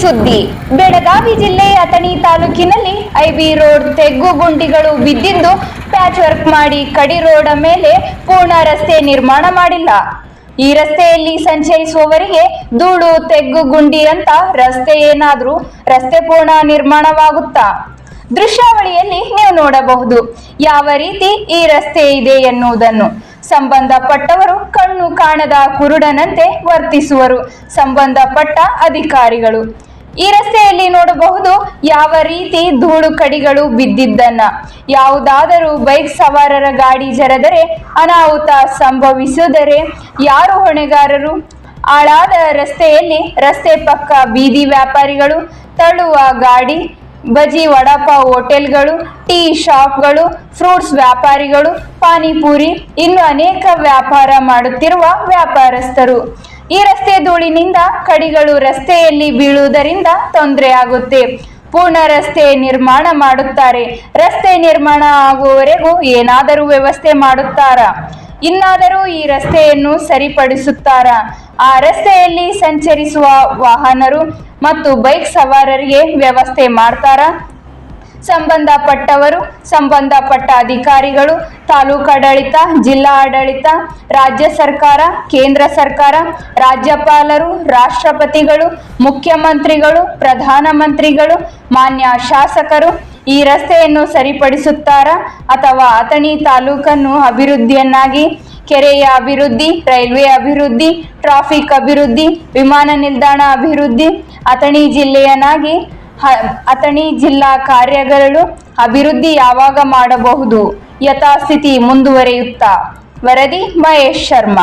ಸುದ್ದಿ. ಬೆಳಗಾವಿ ಜಿಲ್ಲೆ ಅಥಣಿ ತಾಲೂಕಿನಲ್ಲಿ ಐಬಿ ರೋಡ್ ತೆಗ್ಗು ಗುಂಡಿಗಳು ಬಿದ್ದಿದ್ದು ಪ್ಯಾಚ್ ವರ್ಕ್ ಮಾಡಿ ಕಡಿ ರೋಡ್ ಮೇಲೆ ಪೂರ್ಣ ರಸ್ತೆ ನಿರ್ಮಾಣ ಮಾಡಿಲ್ಲ. ಈ ರಸ್ತೆಯಲ್ಲಿ ಸಂಚರಿಸುವವರಿಗೆ ಧೂಳು, ತೆಗ್ಗು, ಗುಂಡಿ ಅಂತ ರಸ್ತೆ ಏನಾದ್ರೂ ರಸ್ತೆ ಪೂರ್ಣ ನಿರ್ಮಾಣವಾಗುತ್ತಾ? ದೃಶ್ಯಾವಳಿಯಲ್ಲಿ ನೀವು ನೋಡಬಹುದು. ಯಾವ ರೀತಿ ಈ ರಸ್ತೆ ಇದೆ ಎನ್ನುವುದನ್ನು. ಸಂಬಂಧಪಟ್ಟವರು ಕಣ್ಣು ಕಾಣದ ಕುರುಡನಂತೆ ವರ್ತಿಸುವರು. ಸಂಬಂಧಪಟ್ಟ ಅಧಿಕಾರಿಗಳು. ಈ ರಸ್ತೆಯಲ್ಲಿ ನೋಡಬಹುದು ಯಾವ ರೀತಿ ಧೂಳು ಕಡಿಗಳು ಬಿದ್ದಿದ್ದನ್ನ. ಯಾವುದಾದರೂ ಬೈಕ್ ಸವಾರರ ಗಾಡಿ ಜರದರೆ ಅನಾಹುತ ಸಂಭವಿಸಿದರೆ ಯಾರು ಹೊಣೆಗಾರರು? ಆಳಾದ ರಸ್ತೆಯಲ್ಲಿ ರಸ್ತೆ ಪಕ್ಕ ಬೀದಿ ವ್ಯಾಪಾರಿಗಳು ತಳ್ಳುವ ಗಾಡಿ ಬಜಿ, ವಡಾಪಾವ್ ಹೋಟೆಲ್ಗಳು, ಟೀ ಶಾಪ್ಗಳು, ಫ್ರೂಟ್ಸ್ ವ್ಯಾಪಾರಿಗಳು, ಪಾನಿಪುರಿ, ಇನ್ನು ಅನೇಕ ವ್ಯಾಪಾರ ಮಾಡುತ್ತಿರುವ ವ್ಯಾಪಾರಸ್ಥರು. ಈ ರಸ್ತೆ ಧೂಳಿನಿಂದ ಕಡಿಗಳು ರಸ್ತೆಯಲ್ಲಿ ಬೀಳುವುದರಿಂದ ತೊಂದರೆ ಆಗುತ್ತೆ ಪೂರ್ಣ ರಸ್ತೆ ನಿರ್ಮಾಣ ಮಾಡುತ್ತಾರೆ. ರಸ್ತೆ ನಿರ್ಮಾಣ ಆಗುವವರೆಗೂ ಏನಾದರೂ ವ್ಯವಸ್ಥೆ ಮಾಡುತ್ತಾರಾ? ಇನ್ನಾದರೂ ಈ ರಸ್ತೆಯನ್ನು ಸರಿಪಡಿಸುತ್ತಾರಾ? ಆ ರಸ್ತೆಯಲ್ಲಿ ಸಂಚರಿಸುವ ವಾಹನರು ಮತ್ತು ಬೈಕ್ ಸವಾರರಿಗೆ ವ್ಯವಸ್ಥೆ ಮಾಡ್ತಾರಾ? ಸಂಬಂಧಪಟ್ಟವರು, ಸಂಬಂಧಪಟ್ಟ ಅಧಿಕಾರಿಗಳು ತಾಲೂಕಾಡಳಿತ ಜಿಲ್ಲಾ ಆಡಳಿತ, ರಾಜ್ಯ ಸರ್ಕಾರ, ಕೇಂದ್ರ ಸರ್ಕಾರ, ರಾಜ್ಯಪಾಲರು, ರಾಷ್ಟ್ರಪತಿಗಳು, ಮುಖ್ಯಮಂತ್ರಿಗಳು, ಪ್ರಧಾನಮಂತ್ರಿಗಳು, ಮಾನ್ಯ ಶಾಸಕರು ಈ ರಸ್ತೆಯನ್ನು ಸರಿಪಡಿಸುತ್ತಾರಾ ಅಥವಾ ಅಥಣಿ ತಾಲೂಕನ್ನು ಅಭಿವೃದ್ಧಿಯನ್ನಾಗಿ, ಕೆರೆಯ ಅಭಿವೃದ್ಧಿ, ರೈಲ್ವೆ ಅಭಿವೃದ್ಧಿ, ಟ್ರಾಫಿಕ್ ಅಭಿವೃದ್ಧಿ, ವಿಮಾನ ನಿಲ್ದಾಣ ಅಭಿವೃದ್ಧಿ, ಅಥಣಿ ಜಿಲ್ಲೆಯನ್ನಾಗಿ ಅಥಣಿ ಜಿಲ್ಲಾ ಕಾರ್ಯಗಳು ಅಭಿವೃದ್ಧಿ ಯಾವಾಗ ಮಾಡಬಹುದು? ಯಥಾಸ್ಥಿತಿ ಮುಂದುವರಿಯುತ್ತಾ? ವರದಿ ಮಹೇಶ್ ಶರ್ಮಾ.